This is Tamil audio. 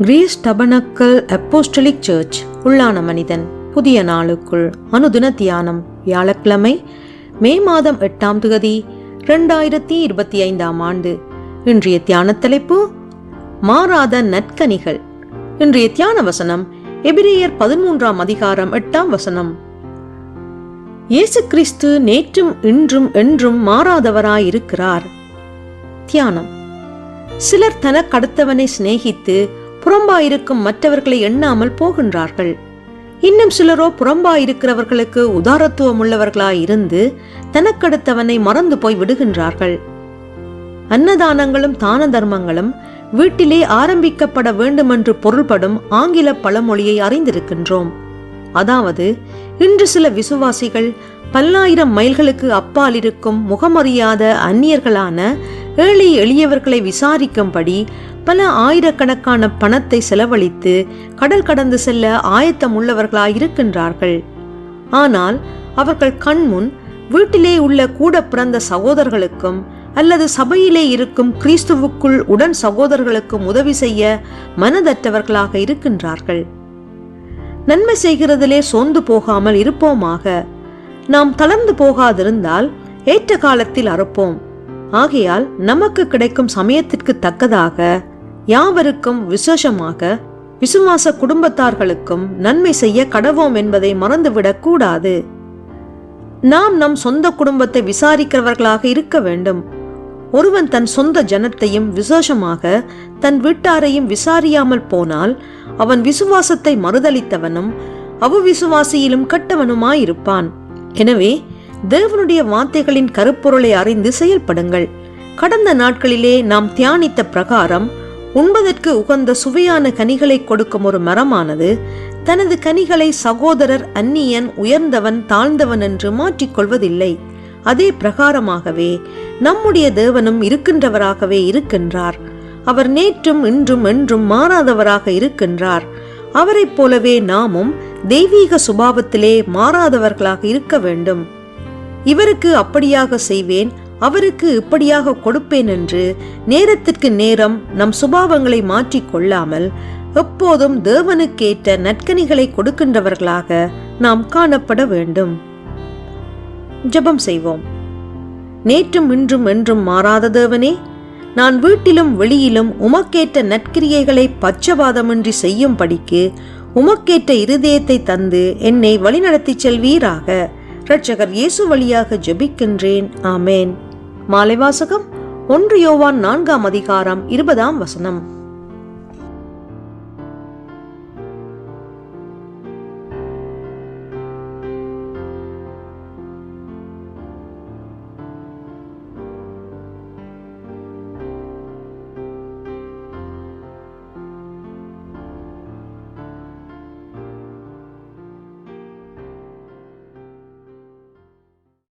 கிரீஸ் டபனக்கல் அப்போஸ்டலிக் சர்ச் உள்ளான மனிதன். புதிய நாளுக்குள் அனுதின தியானம் வியாழக்கிழமை மே மாதம் எட்டாம் தேதி ரெண்டாயிரத்தி இருபத்தி ஐந்தாம் ஆண்டு. இன்றைய தியான தலைப்பு மாறாத நற்கனிகள். இன்றைய தியான வசனம் எபிரேயர் பதிமூன்றாம் அதிகாரம் எட்டாம் வசனம். இயேசு கிறிஸ்து நேற்றும் இன்றும் என்றும் மாறாதவராயிருக்கிறார். தியானம். சிலர் தனக்கடுத்தவனை சிநேகித்து புறம்பாயிருக்கும் மற்றவர்களை எண்ணாமல் போகின்றார்கள். இன்னும் சிலரோ புறம்பாயிருக்கிறவர்களுக்கு உதாரத்துவம் உள்ளவர்களாயிருந்து தனக்கடுத்தவனை மறந்து போய் விடுகின்றார்கள். அன்னதானங்களும் தான தர்மங்களும் வீட்டிலே ஆரம்பிக்கப்பட வேண்டுமென்று பொருள்படும் ஆங்கில பழமொழியை அறிந்திருக்கின்றோம். அதாவது இன்று சில விசுவாசிகள் பல்லாயிரம் மைல்களுக்கு அப்பால் இருக்கும் முகமறியாத அந்நியர்களான ஏழை எளியவர்களை விசாரிக்கும்படி பல ஆயிரக்கணக்கான பணத்தை செலவழித்து கடல் கடந்து செல்ல ஆயத்தம் உள்ளவர்களாயிருக்கின்றார்கள் ஆனால் அவர்கள் கண்முன் வீட்டிலே உள்ள கூட பிறந்த சகோதரர்களுக்கும் அல்லது சபையிலே இருக்கும் கிறிஸ்துவுக்குள் உடன் சகோதரர்களுக்கும் உதவி செய்ய மனதற்றவர்களாக இருக்கின்றார்கள். நன்மை செய்கிறதிலே சோர்ந்து போகாமல் இருப்போமாக. நாம் தளர்ந்து போகாதிருந்தால் ஏற்ற காலத்தில் அறுப்போம். ஆகையால் நமக்கு கிடைக்கும் சமயத்திற்கு தக்கதாக யாவருக்கும் விசேஷமாக விசுவாச குடும்பத்தார்களுக்கும் நன்மை செய்ய கடவோம் என்பதை மறந்துவிடக் கூடாது. நாம் நம் சொந்த குடும்பத்தை விசாரிக்கிறவர்களாக இருக்க வேண்டும். ஒருவன் தன் சொந்த ஜனத்தையும் விசேஷமாக தன் வீட்டாரையும் விசாரியாமல் போனால் அவன் விசுவாசத்தை மறுதளித்தவனும் அவ்விசுவாசியிலும் கட்டவனுமாயிருப்பான். எனவே தேவனுடைய வார்த்தைகளின் கருப்பொருளை அறிந்து செயல்படுங்கள். கடந்த நாட்களிலே நாம் தியானித்த பிரகாரம் உண்பதற்கு உகந்த சுவையான கனிகளை கொடுக்கும் ஒரு மரமானது தனது கனிகளை சகோதரர் அந்நியன் உயர்ந்தவன் தாழ்ந்தவன் என்று மாற்றிக்கொள்வதில்லை. அதே பிரகாரமாகவே நம்முடைய தேவனும் இருக்கின்றவராகவே இருக்கின்றார். அவர் நேற்றும் இன்றும் என்றும் மாறாதவராக இருக்கின்றார். அவரைப் போலவே நாமும் தெய்வீக சுபாவத்திலே மாறாதவர்களாக இருக்க வேண்டும். இவருக்கு அப்படியாக செய்வேன் அவருக்கு இப்படியாக கொடுப்பேன் என்று நேரத்திற்கு நேரம் நம் சுபாவங்களை மாற்றிக் கொள்ளாமல் எப்போதும் தேவனுக்கேற்ற நற்கனிகளை கொடுக்கின்றவர்களாக நாம் காணப்பட வேண்டும். ஜெபம் செய்வோம். நேற்றும் இன்றும் என்றும் மாறாத தேவனே நான் வீட்டிலும் வெளியிலும் உமக்கேற்ற நற்கிரியைகளை பச்சபாதமின்றி செய்யும்படிக்கு உமக்கேற்ற இருதயத்தை தந்து என்னை வழிநடத்திச் செல்வீராக. இரட்சகர் இயேசு வழியாக ஜெபிக்கின்றேன். ஆமேன். மாலைவாசகம் ஒன்று யோவான் நான்காம் அதிகாரம் இருபதாம் வசனம்.